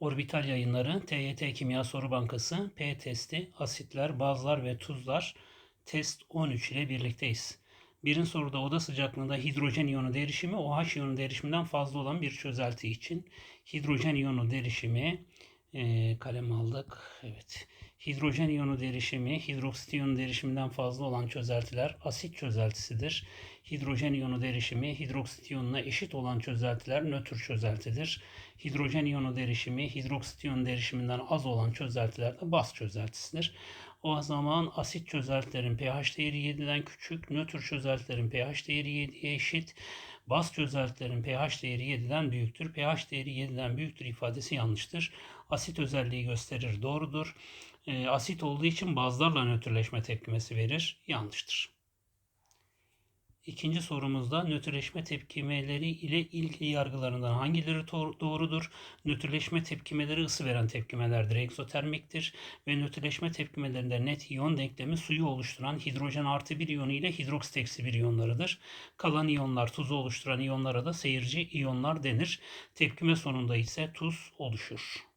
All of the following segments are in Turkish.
Orbital yayınları, TYT Kimya Soru Bankası, P testi, asitler, bazlar ve tuzlar test 13 ile birlikteyiz. Birin soruda oda sıcaklığında hidrojen iyonu derişimi OH iyonu derişiminden fazla olan bir çözelti için hidrojen iyonu derişimi kalem aldık. Evet. Hidrojen iyonu derişimi, hidroksit iyonu derişiminden fazla olan çözeltiler asit çözeltisidir. Hidrojen iyonu derişimi, hidroksit iyonuna eşit olan çözeltiler nötr çözeltidir. Hidrojen iyonu derişimi, hidroksit iyonu derişiminden az olan çözeltiler de baz çözeltisidir. O zaman asit çözeltilerin pH değeri 7'den küçük, nötr çözeltilerin pH değeri 7'ye eşit, baz çözeltilerin pH değeri 7'den büyüktür. pH değeri 7'den büyüktür ifadesi yanlıştır. Asit özelliği gösterir, doğrudur. E, asit olduğu için bazlarla nötrleşme tepkimesi verir, yanlıştır. İkinci sorumuzda nötrleşme tepkimeleri ile ilgili yargılarından hangileri doğrudur? Nötrleşme tepkimeleri ısı veren tepkimelerdir, egzotermiktir ve nötrleşme tepkimelerinde net iyon denklemi suyu oluşturan hidrojen artı bir iyonu ile hidroksit eksi bir iyonlarıdır. Kalan iyonlar tuzu oluşturan iyonlara da seyirci iyonlar denir. Tepkime sonunda ise tuz oluşur.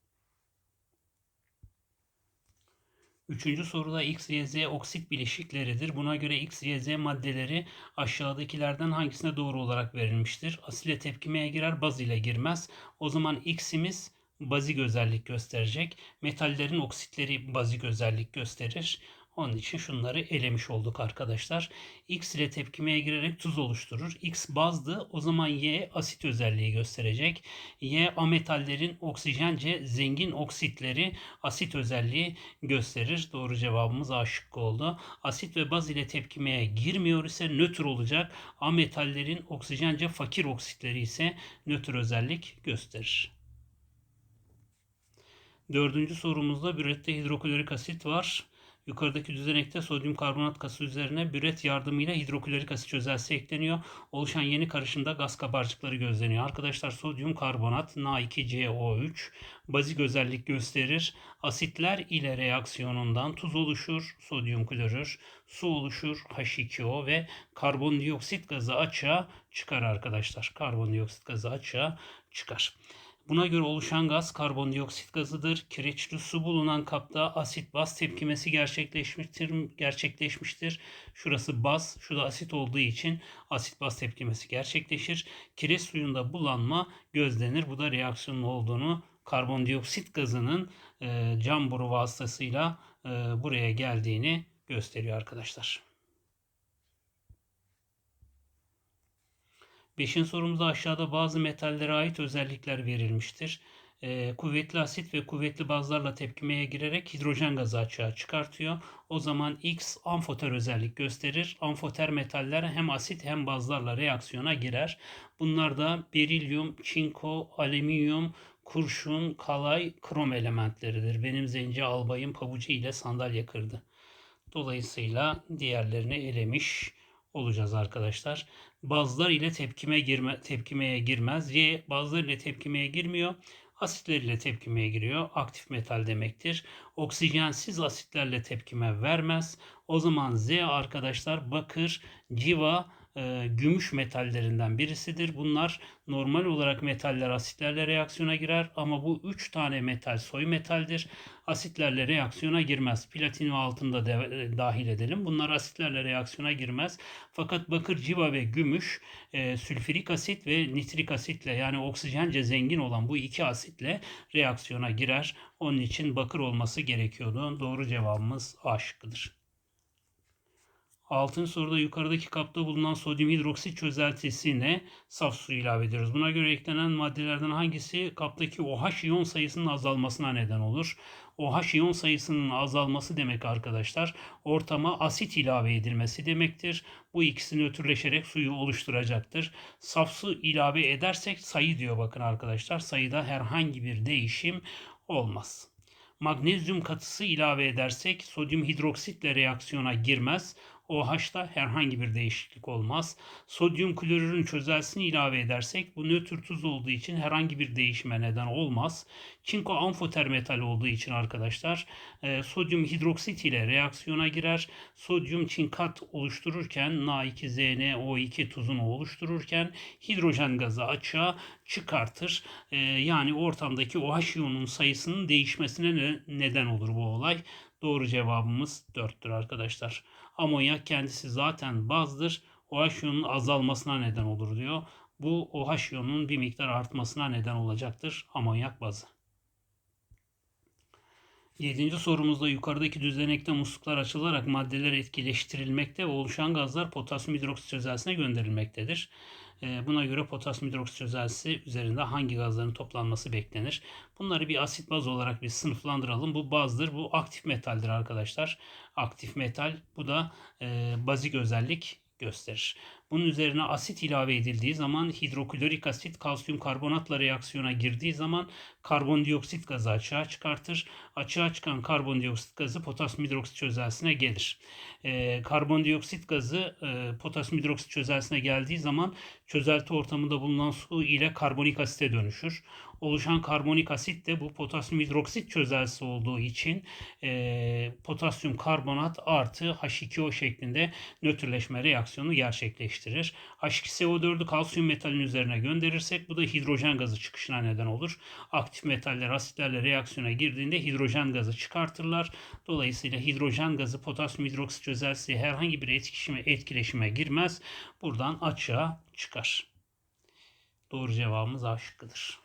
Üçüncü soruda X, Y, Z oksit bileşikleridir. Buna göre X, Y, Z maddeleri aşağıdakilerden hangisine doğru olarak verilmiştir? Asile tepkimeye girer, baz ile girmez. O zaman X'imiz bazik özellik gösterecek. Metallerin oksitleri bazik özellik gösterir. Onun için şunları elemiş olduk arkadaşlar. X ile tepkimeye girerek tuz oluşturur. X bazdı. O zaman Y asit özelliği gösterecek. Y ametallerin oksijence zengin oksitleri asit özelliği gösterir. Doğru cevabımız A şıkkı oldu. Asit ve baz ile tepkimeye girmiyor ise nötr olacak. Ametallerin oksijence fakir oksitleri ise nötr özellik gösterir. Dördüncü sorumuzda bürette hidroklorik asit var. Yukarıdaki düzenekte sodyum karbonat kası üzerine büret yardımıyla hidroklorik asit çözeltisi ekleniyor. Oluşan yeni karışımda gaz kabarcıkları gözleniyor. Arkadaşlar sodyum karbonat Na2CO3 bazik özellik gösterir. Asitler ile reaksiyonundan tuz oluşur, sodyum klorür, su oluşur, H2O ve karbondioksit gazı açığa çıkar arkadaşlar. Karbondioksit gazı açığa çıkar. Buna göre oluşan gaz karbondioksit gazıdır. Kireçli su bulunan kapta asit baz tepkimesi gerçekleşmiştir. gerçekleşmiştir. Şurası baz, şu da asit olduğu için asit baz tepkimesi gerçekleşir. Kireç suyunda bulanma gözlenir. Bu da reaksiyonun olduğunu karbondioksit gazının e, cam boru vasıtasıyla e, buraya geldiğini gösteriyor arkadaşlar. Beşin sorumuzda aşağıda bazı metallere ait özellikler verilmiştir. E, kuvvetli asit ve kuvvetli bazlarla tepkimeye girerek hidrojen gazı açığa çıkartıyor. O zaman X amfoter özellik gösterir. Amfoter metaller hem asit hem bazlarla reaksiyona girer. Bunlar da berilyum, çinko, alüminyum, kurşun, kalay, krom elementleridir. Benim zenci albayım pabucu ile sandalye kırdı. Dolayısıyla diğerlerini elemiş olacağız arkadaşlar. Bazlar ile tepkime girme, tepkimeye girmez. Y bazlar ile tepkimeye girmiyor. Asitler ile tepkimeye giriyor. Aktif metal demektir. Oksijensiz asitlerle tepkime vermez. O zaman Z arkadaşlar bakır, civa, e, gümüş metallerinden birisidir. Bunlar normal olarak metaller asitlerle reaksiyona girer ama bu 3 tane metal soy metaldir. Asitlerle reaksiyona girmez. Platin ve altın da de, dahil edelim. Bunlar asitlerle reaksiyona girmez. Fakat bakır, civa ve gümüş e, sülfürik asit ve nitrik asitle yani oksijence zengin olan bu iki asitle reaksiyona girer. Onun için bakır olması gerekiyordu. Doğru cevabımız A şıkkıdır. Altın soruda yukarıdaki kapta bulunan sodyum hidroksit çözeltisine saf su ilave ediyoruz. Buna göre eklenen maddelerden hangisi kaptaki OH iyon sayısının azalmasına neden olur? OH iyon sayısının azalması demek arkadaşlar ortama asit ilave edilmesi demektir. Bu ikisi nötrleşerek suyu oluşturacaktır. Saf su ilave edersek sayı diyor bakın arkadaşlar. Sayıda herhangi bir değişim olmaz. Magnezyum katısı ilave edersek sodyum hidroksitle reaksiyona girmez. OH'ta herhangi bir değişiklik olmaz. Sodyum klorürün çözeltisini ilave edersek bu nötr tuz olduğu için herhangi bir değişime neden olmaz. Çinko amfoter metal olduğu için arkadaşlar e, sodyum hidroksit ile reaksiyona girer. Sodyum çinkat oluştururken Na2ZnO2 tuzunu oluştururken hidrojen gazı açığa çıkartır. E, yani ortamdaki OH iyonunun sayısının değişmesine ne, neden olur bu olay. Doğru cevabımız 4'tür arkadaşlar. Amonyak kendisi zaten bazdır. OH iyonunun azalmasına neden olur diyor. Bu OH iyonunun bir miktar artmasına neden olacaktır amonyak bazı. Yedinci sorumuzda yukarıdaki düzenekte musluklar açılarak maddeler etkileştirilmekte ve oluşan gazlar potasyum hidroksit çözeltisine gönderilmektedir. Ee, buna göre potasyum hidroksit üzerinde hangi gazların toplanması beklenir? Bunları bir asit baz olarak bir sınıflandıralım. Bu bazdır, bu aktif metaldir arkadaşlar. Aktif metal, bu da e, bazik özellik gösterir. Bunun üzerine asit ilave edildiği zaman hidroklorik asit kalsiyum karbonatla reaksiyona girdiği zaman karbondioksit gazı açığa çıkartır. Açığa çıkan karbondioksit gazı potasyum hidroksit çözeltisine gelir. E, karbondioksit gazı e, potasyum hidroksit çözeltisine geldiği zaman çözelti ortamında bulunan su ile karbonik asite dönüşür oluşan karbonik asit de bu potasyum hidroksit çözeltisi olduğu için e, potasyum karbonat artı H2O şeklinde nötrleşme reaksiyonu gerçekleştirir. H2SO4'ü kalsiyum metalin üzerine gönderirsek bu da hidrojen gazı çıkışına neden olur. Aktif metaller asitlerle reaksiyona girdiğinde hidrojen gazı çıkartırlar. Dolayısıyla hidrojen gazı potasyum hidroksit çözeltisi herhangi bir etkileşime, etkileşime girmez. Buradan açığa çıkar. Doğru cevabımız A şıkkıdır.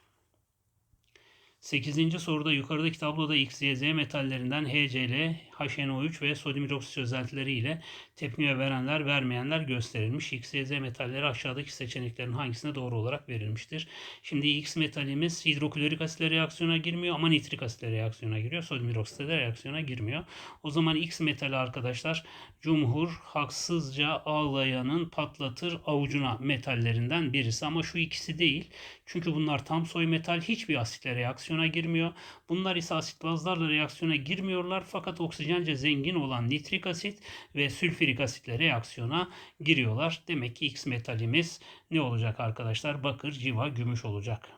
8. soruda yukarıdaki tabloda X, Y, Z metallerinden HCl, HNO3 ve sodyum hidroksit çözeltileri ile tepkime verenler, vermeyenler gösterilmiş. X, Y, Z metalleri aşağıdaki seçeneklerin hangisine doğru olarak verilmiştir? Şimdi X metalimiz hidroklorik asitle reaksiyona girmiyor ama nitrik asitle reaksiyona giriyor. Sodyum hidroksitle reaksiyona girmiyor. O zaman X metali arkadaşlar Cumhur haksızca ağlayanın patlatır avucuna metallerinden birisi ama şu ikisi değil. Çünkü bunlar tam soy metal hiçbir asitle reaksiyona girmiyor. Bunlar ise asit bazlarla reaksiyona girmiyorlar fakat oksijence zengin olan nitrik asit ve sülfürik asitle reaksiyona giriyorlar. Demek ki X metalimiz ne olacak arkadaşlar? Bakır, civa, gümüş olacak.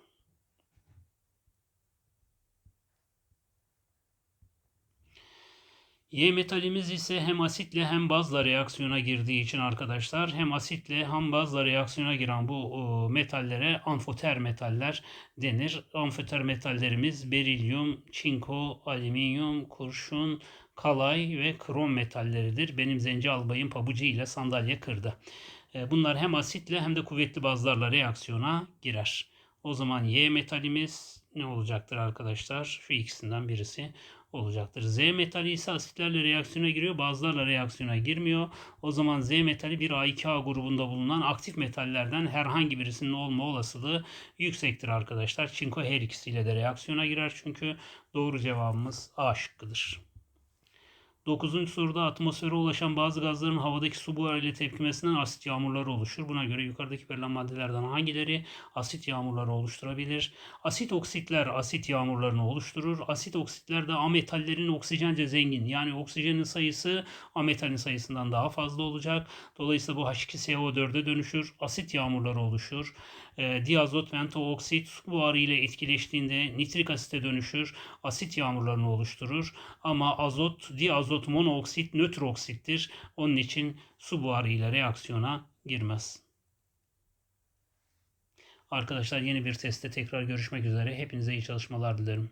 Y metalimiz ise hem asitle hem bazla reaksiyona girdiği için arkadaşlar hem asitle hem bazla reaksiyona giren bu metallere amfoter metaller denir. Amfoter metallerimiz berilyum, çinko, alüminyum, kurşun, kalay ve krom metalleridir. Benim zenci albayım pabucu ile sandalye kırdı. E, bunlar hem asitle hem de kuvvetli bazlarla reaksiyona girer. O zaman Y metalimiz ne olacaktır arkadaşlar? Şu ikisinden birisi olacaktır. Z metali ise asitlerle reaksiyona giriyor. Bazılarla reaksiyona girmiyor. O zaman Z metali bir A2A grubunda bulunan aktif metallerden herhangi birisinin olma olasılığı yüksektir arkadaşlar. Çinko her ikisiyle de reaksiyona girer çünkü doğru cevabımız A şıkkıdır. 9. soruda atmosfere ulaşan bazı gazların havadaki su buharı ile tepkimesinden asit yağmurları oluşur. Buna göre yukarıdaki verilen maddelerden hangileri asit yağmurları oluşturabilir? Asit oksitler asit yağmurlarını oluşturur. Asit oksitler de ametallerin oksijence zengin. Yani oksijenin sayısı ametalin sayısından daha fazla olacak. Dolayısıyla bu H2SO4'e dönüşür. Asit yağmurları oluşur. E, diazot oksit su buharı ile etkileştiğinde nitrik asite dönüşür. Asit yağmurlarını oluşturur. Ama azot, diazot monooksit nötr oksittir. Onun için su buharı ile reaksiyona girmez. Arkadaşlar yeni bir testte tekrar görüşmek üzere. Hepinize iyi çalışmalar dilerim.